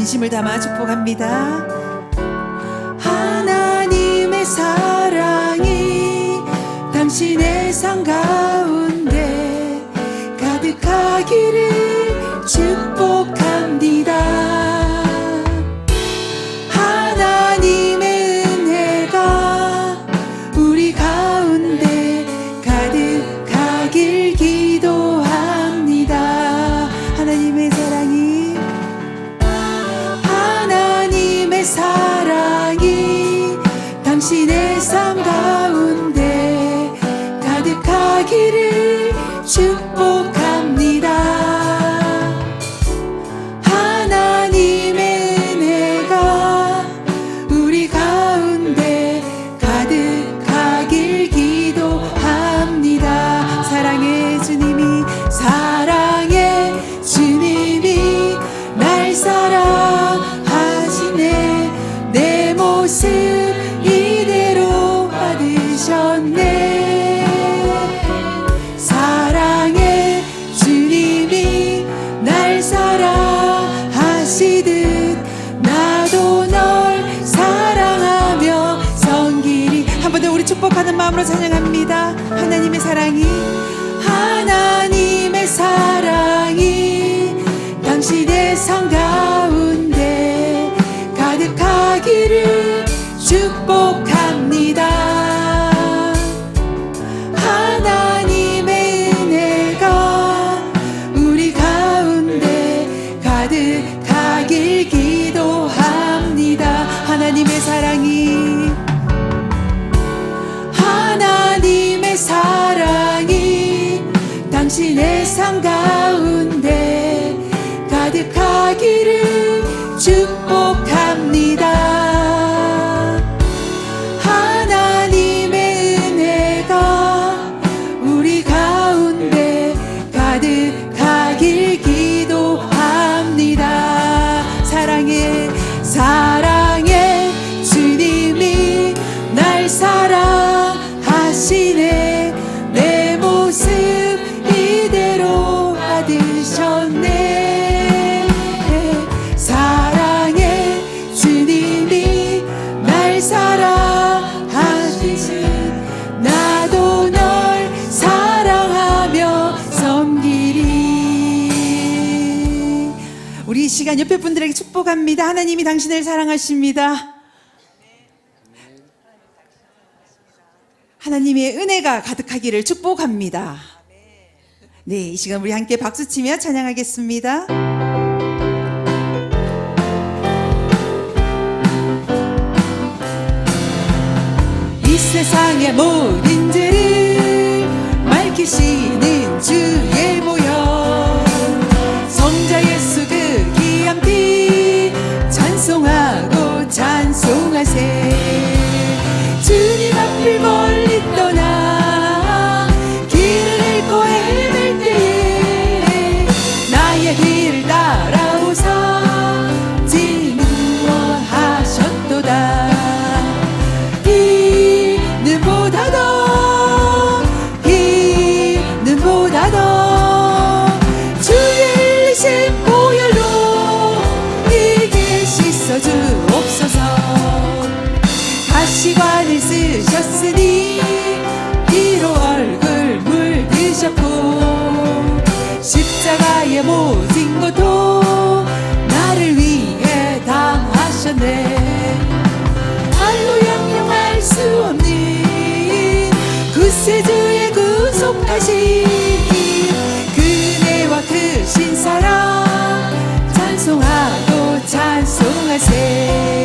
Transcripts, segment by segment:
진심을 담아 축복합니다. 하나님의 사랑이 당신의 삶 가운데 가득하기를 길을 축복 시간 옆에 분들에게 축복합니다. 하나님이 당신을 사랑하십니다. 하나님의 은혜가 가득하기를 축복합니다. 네, 이 시간 우리 함께 박수치며 찬양하겠습니다. 세상의 모든 죄를 밝히시는 주의 모양 가시관을 쓰셨으니 피로 얼굴 물드셨고 십자가의 모든 것도 나를 위해 당하셨네. 할로영영할수 없는 구세주의 구속하신 그네와 그 크신 사랑 찬송하고 찬송하세.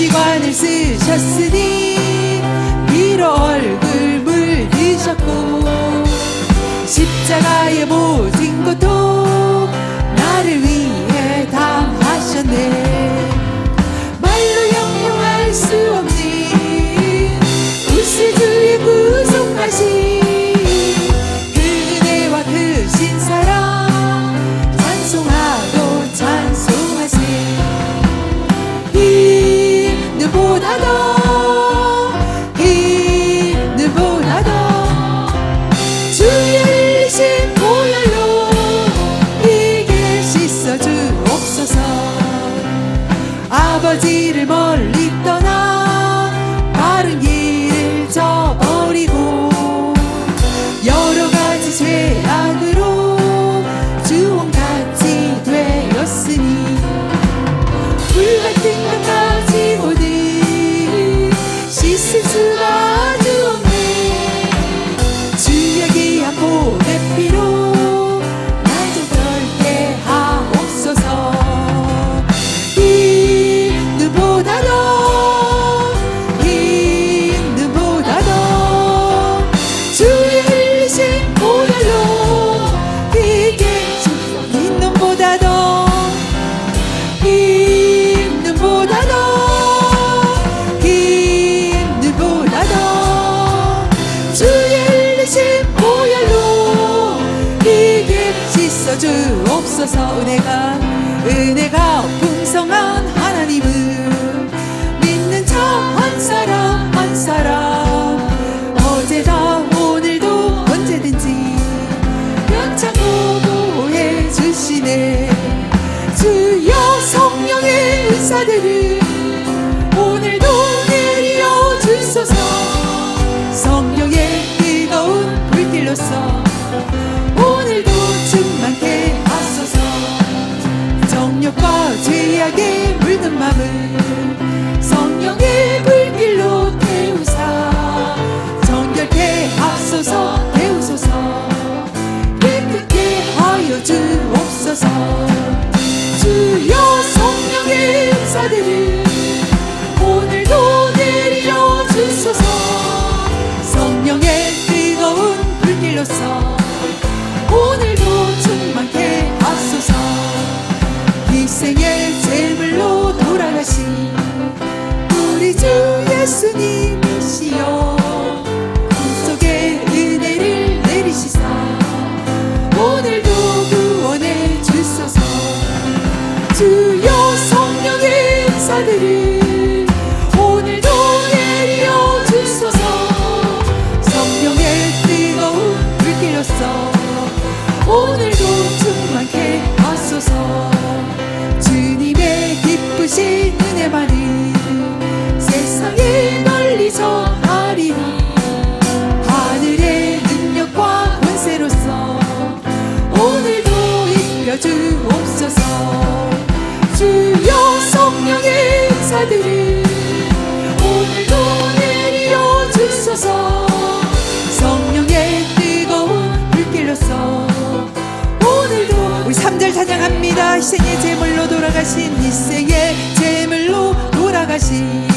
시간을 쓰셨으니 위로 얼굴 물리셨고 십자가의 모습 tu obsesseur. 주여 성령의 인사들이 see.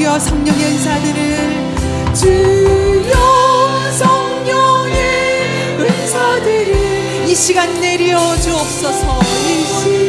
주여 성령의 은사들을. 주여 성령의 은사들을 이 시간 내려 주옵소서. 이 시간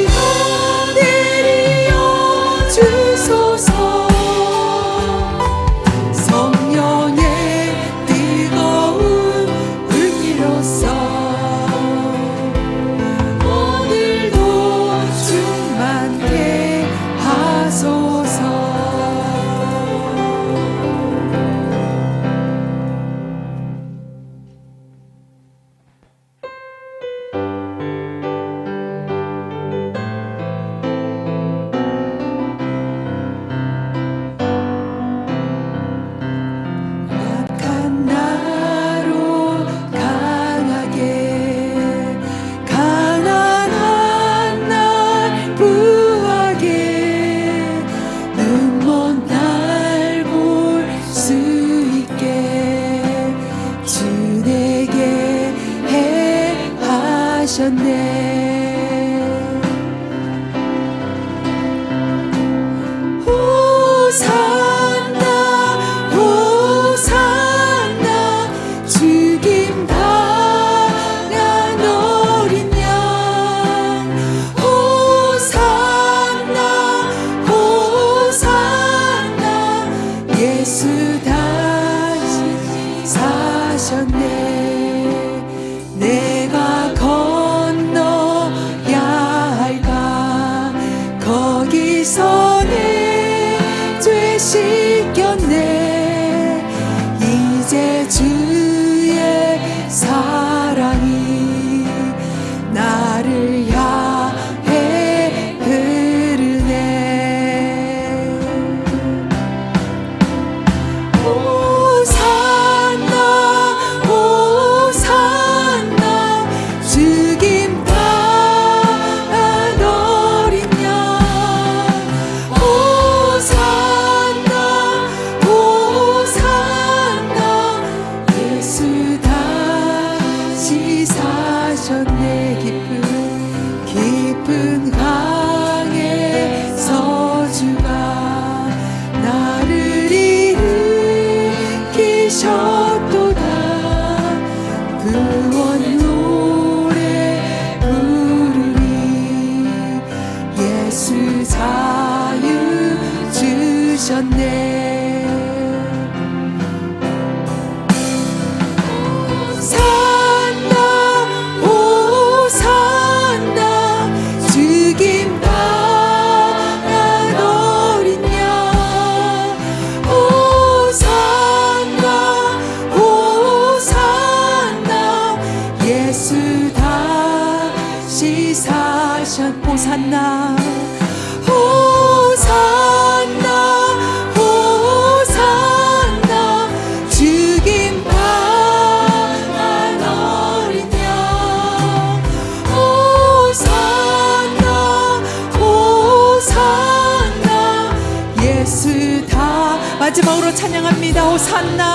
산나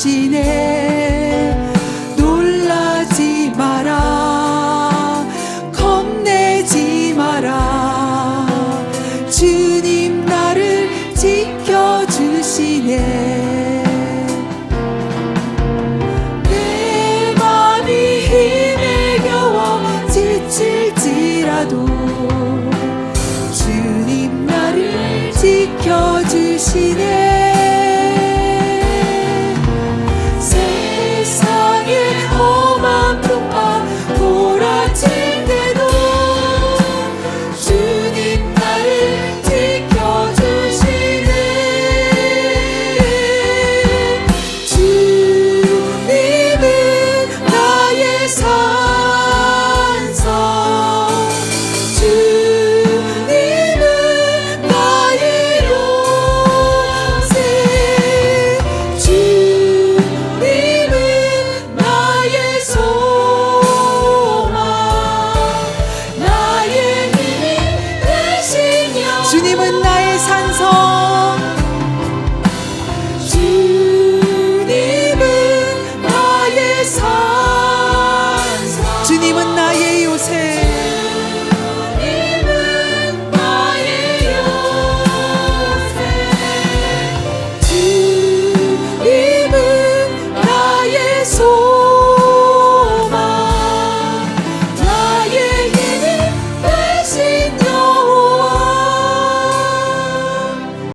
당신의